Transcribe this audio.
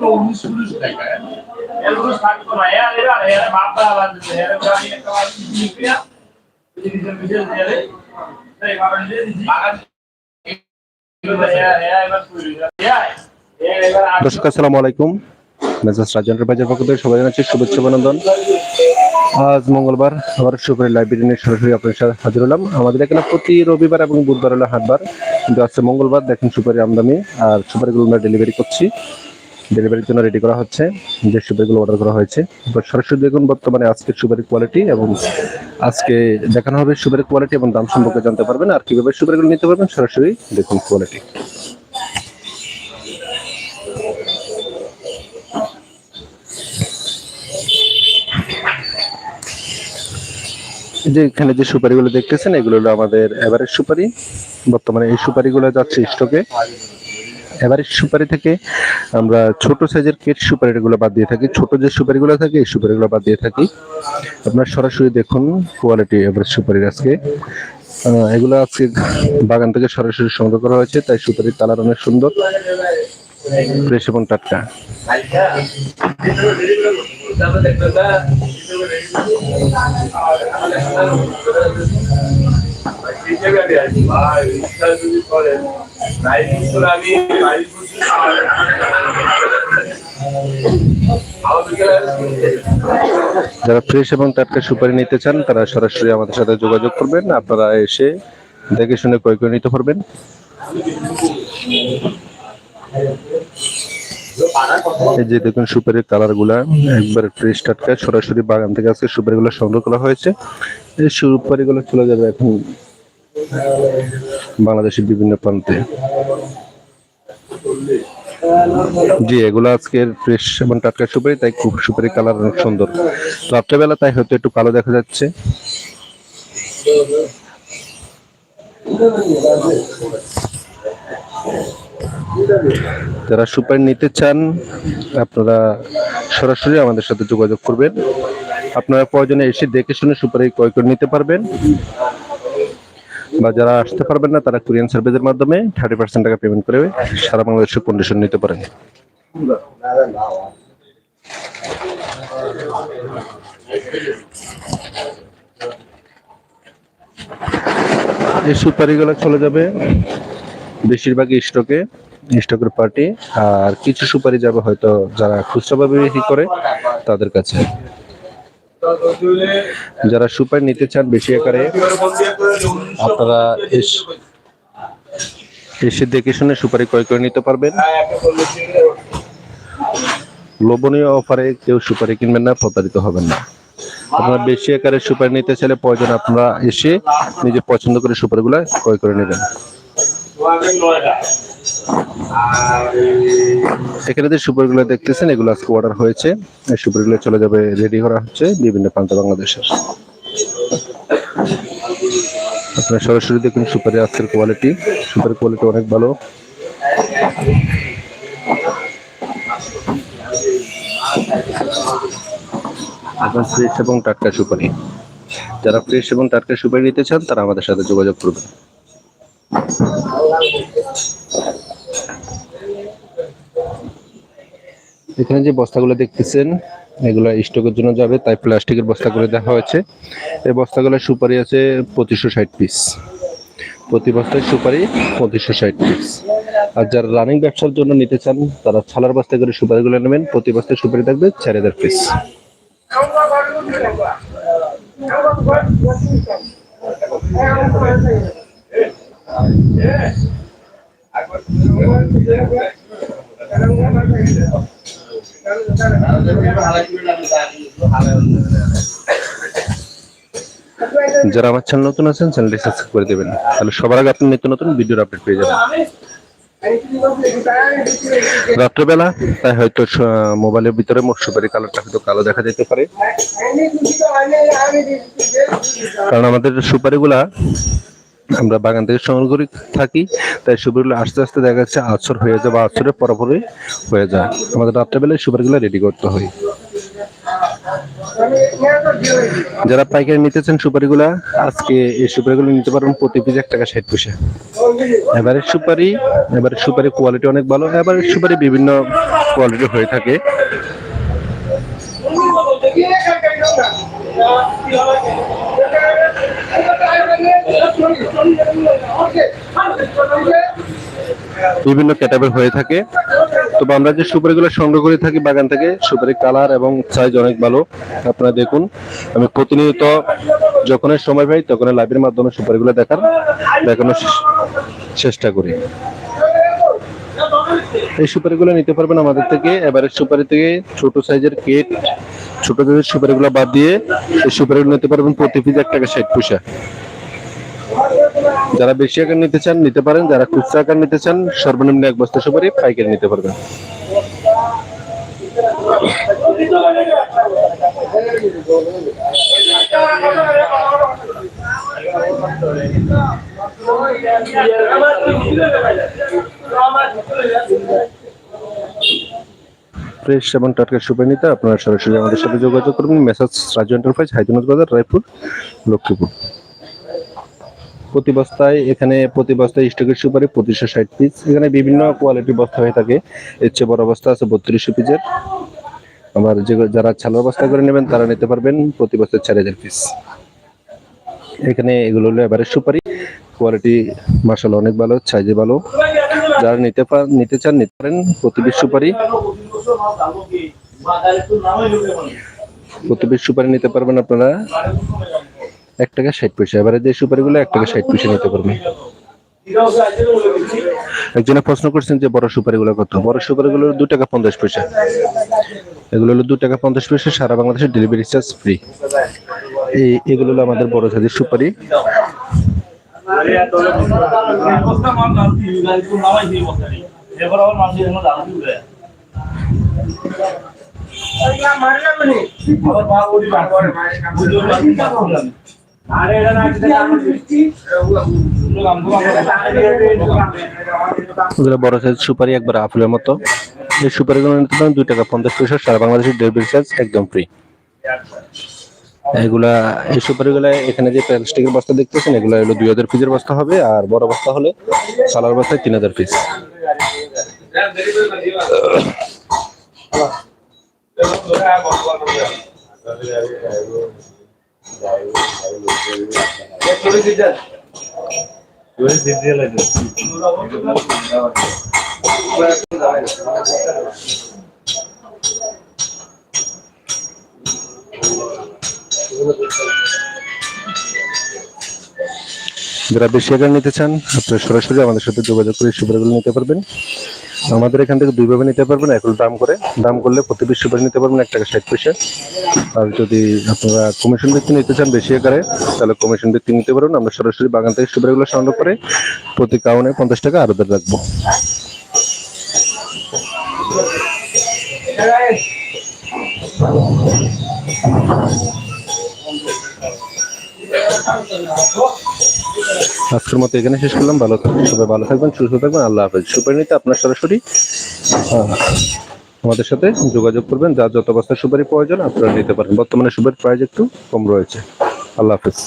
কোনো উনিশ উনিশ দর্শক, আসসালামু আলাইকুম। মেজাজ রাজেন্দ্র বাজার পক্ষ থেকে সবাই জানাচ্ছি শুভেচ্ছা, অভিনন্দন। আজ মঙ্গলবার আবার সুপারি লাইব্রেরি সরাসরি আপনার সাথে হাজির হলাম। আমাদের এখানে প্রতি রবিবার এবং বুধবার হলো হাটবার। কিন্তু আজকে মঙ্গলবার দেখেন সুপারি আমদানি আর সুপারিগুলো আমরা ডেলিভারি করছি। ডেলিভারির জন্য রেডি করা হচ্ছে, যে সুপারিগুলো অর্ডার করা হয়েছে। সরাসরি দেখুন বর্তমানে আজকের সুপারি কোয়ালিটি এবং আজকে দেখানো হবে সুপারি কোয়ালিটি এবং দাম সম্পর্কে জানতে পারবেন আর কীভাবে সুপারিগুলো নিতে পারবেন, সরাসরি দেখুন কোয়ালিটি যে এখানে যে সুপারিগুলো দেখতেছেন, এগুলো হলো আমাদের এভারেজ সুপারি। বর্তমানে এই সুপারিগুলো যাচ্ছে স্টকে এভারেজ সুপারি থেকে, আমরা ছোট সাইজের কেট সুপারিগুলো বাদ দিয়ে থাকি। ছোট যে সুপারিগুলো থাকে, এই সুপারিগুলো বাদ দিয়ে থাকি। আপনারা সরাসরি দেখুন কোয়ালিটি এভারেজ সুপারির আজকে। এগুলো আজকে বাগান থেকে সরাসরি সংগ্রহ করা হয়েছে, তাই সুপারির কালার অনেক সুন্দর। ফ্রেশ এবং টাটকা। যারা ফ্রেশ এবং টাটকা সুপারি নিতে চান, তারা সরাসরি আমাদের সাথে যোগাযোগ করবেন। আপনারা এসে দেখে শুনে ক্রয় করে নিতে পারবেন। এই যে দেখুন সুপারির কালারগুলা একবার ফ্রেশ টাটকা, সরাসরি বাগান থেকে আজকে সুপারি গুলো সংগ্রহ করা হয়েছে। এই সুপারি গুলো চলে যাবে এখন বাংলাদেশের বিভিন্ন প্রান্তে। জি, এগুলো আজকের ফ্রেশ এবং টাটকা সুপারি, তাই খুব সুপারি কালার অনেক সুন্দর। রাত্রেবেলা তাই হয়তো একটু কালো দেখা যাচ্ছে। যারা সুপারি নিতে চান, আপনারা সরাসরি আমাদের সাথে যোগাযোগ করবেন। আপনারা প্রয়োজনে এসে দেখে শুনে সুপারি ক্রয় করে নিতে পারবেন। বা যারা আসতে পারবেন না, তারা কুরিয়ান সার্ভিসের মাধ্যমে থার্টি পার্সেন্ট টাকা পেমেন্ট করে সারা বাংলাদেশের কন্ডিশন নিতে পারেন। এই সুপারিগুলো চলে যাবে বেশিরভাগই স্টকে স্টকের পার্টি আর কিছু সুপারি যাবে হয়তো যারা খুচরা বিক্রি করে, তাদের কাছে। যারা সুপারি নিতে চান বেশি আকারে, আপনারা এস- দেখে শুনে সুপারি ক্রয় করে নিতে পারবেন। লোভনীয় অফারে কেউ সুপারি কিনবেন না, প্রতারিত হবেন না। আপনারা বেশি আকারে সুপারি নিতে চাইলে প্রয়োজন আপনারা এসে নিজে পছন্দ করে সুপারিগুলো ক্রয় করে নেবেন। এখানে যে সুপারগুলো দেখতেছেন, এগুলো আজকে অর্ডার হয়েছে। এই সুপারগুলো চলে যাবে রেডি করা হচ্ছে বিভিন্ন প্রান্ত বাংলাদেশের। আপনারা সরাসরি দেখুন সুপারের আজকের কোয়ালিটি সুপার কোয়ালিটি অনেক ভালো। ফ্রেশ এবং টাটকা সুপারি। যারা ফ্রেশ এবং টাটকা সুপারি নিতে চান, তারা আমাদের সাথে যোগাযোগ করবেন। এখানে যে বস্তাগুলো দেখতেছেন, এগুলো স্টকের জন্য যাবে, তাই প্লাস্টিকের বস্তা করে দেখা হয়েছে। এই বস্তাগুলো সুপারি আছে পঁচিশশো ষাট পিস প্রতি বস্তায় সুপারি পঁচিশশো ষাট পিস আর যারা রানিং ব্যবসার জন্য নিতে চান, তারা ছালার বস্তায় করে সুপারিগুলো নেবেন। প্রতি বস্তায় সুপারি থাকবে চার হাজার পিস যারা আমার চ্যানেল নতুন আছেন চ্যানেলটি সাবস্ক্রাইব করে দেবেন। তাহলে সবার আগে আপনি নিত্য নতুন ভিডিওর আপডেট পেয়ে যাবেন। রাত্রেবেলা, তাই হয়তো মোবাইলের ভিতরে সুপারি কালারটা হয়তো কালো দেখা যেতে পারে। কারণ আমাদের সুপারিগুলা আমরা বাগান থেকে সংগ্রহ করে থাকি, তাই সুপারিগুলো আস্তে আস্তে দেখা যাচ্ছে আছর হয়ে যায় বা আছরের পরপরই হয়ে যায়। আমাদের রাত্রেবেলায় সুপারিগুলো রেডি করতে হয়। যারা পাইকারি নিতেছেন সুপারিগুলা, আজকে এই সুপারিগুলো নিতে পারবেন প্রতি পিস এক টাকা ষাট পয়সা। এবারের সুপারি এবারের সুপারি কোয়ালিটি অনেক ভালো, এবারের সুপারি বিভিন্ন কোয়ালিটি হয়ে থাকে। বিভিন্ন ক্যাটাগরি হয়ে থাকে। তবে আমরা যে সুপারিগুলো সংগ্রহ করে থাকি বাগান থেকে, সুপারি কালার এবং সাইজ অনেক ভালো। আপনারা দেখুন, আমি প্রতিনিয়ত যখনই সময় পাই তখন লাইভের মাধ্যমে সুপারিগুলো দেখার, দেখানোর চেষ্টা করি। এই সুপারিগুলো নিতে পারবেন আমাদের থেকে। এবারে সুপারি থেকে ছোট সাইজের কেট, ছোট সাইজের সুপারিগুলো বাদ দিয়ে এই সুপারিগুলো নিতে পারবেন প্রতি পিস এক টাকা ষাট পয়সা। যারা বেশি আকার নিতে চান নিতে পারেন, যারা খুচরা আকার নিতে চান, সর্বনিম্ন এক বস্তা সুপারি পাইকারি নিতে পারবেন। ফ্রেশ এবং টাটকা সুপারি নিতে আপনারা সরাসরি আমাদের সাথে যোগাযোগ করবেন। মেসাজ রাজু এন্টারপ্রাইজ হাইদুনাথ বাজার, রায়পুর, লক্ষ্মীপুর। প্রতি বস্তায়, এখানে প্রতি বস্তায় স্টকের সুপারি পঁচিশশো ষাট পিস এখানে বিভিন্ন কোয়ালিটি বস্তা হয়ে থাকে। এর চেয়ে বড় বস্তা আছে বত্রিশশো পিসের আবার যে যারা ছালোয়ার বস্তা করে নেবেন, তারা নিতে পারবেন প্রতি বস্তায় চার হাজার পিস এখানে এগুলো হলো এবারে সুপারি। কোয়ালিটি মার্শাল অনেক ভালো সাইজে ভালো। যারা নিতে নিতে চান, নিতে পারেন প্রতি পিস সুপারি। প্রতি পিস সুপারি নিতে পারবেন আপনারা। এক টাকা ষাট পয়সা। এবারে যে সুপারিগুলো এক টাকা ষাট পয়সা নিতে পারবেন একজনে প্রশ্ন করছেন যে বড় সুপারিগুলো কত? বড় সুপারিগুলো দু টাকা পঞ্চাশ পয়সা। এগুলো হলো দু টাকা পঞ্চাশ পয়সা, সারা বাংলাদেশের ডেলিভারি চার্জ ফ্রি এই, এগুলো হলো আমাদের বড় সাইজের সুপারি। বড় সাইজ সুপারি, একবার আপেলের মতো। এই সুপারিগুলো নিতে পারেন দুই টাকা পঞ্চাশ পয়সা, সারা বাংলাদেশের ডেলিভারি চার্জ একদম ফ্রি এগুলা, এই সুপারিগুলা এখানে যে প্লাস্টিকের বস্তা দেখতেছেন, এগুলা হলো দুই হাজার পিসের বস্তা হবে, আর বড় বস্তা হলে সালার বস্তায় তিন হাজার পিস যারা বেশি আকার নিতে চান আপনারা সরাসরি আমাদের সাথে যোগাযোগ করে সুপারিগুলো নিতে পারবেন। আমাদের এখান থেকে দুইভাবে নিতে পারবেন এখন দাম করে। দাম করলে প্রতি সুপারি নিতে পারবেন এক টাকা ষাট পয়সা। আর যদি আপনারা কমিশন ভিত্তি নিতে চান বেশি আকারে, তাহলে কমিশন ভিত্তি নিতে পারবেন। আমরা সরাসরি বাগান থেকে সুপারিগুলো সংগ্রহ করে প্রতি কাউনে পঞ্চাশ টাকা আরও রাখব। আজকের মতো এখানে শেষ করলাম। ভালো থাকবেন, সবাই ভালো থাকবেন, সুস্থ থাকবেন। আল্লাহ হাফেজ। সুপারি নিতে আপনার সরাসরি আমাদের সাথে যোগাযোগ করবেন। যা যত অবস্থায় সুপারি প্রয়োজন, আপনারা নিতে পারেন। বর্তমানে সুপারির প্রাইস একটু কম রয়েছে। আল্লাহ হাফেজ।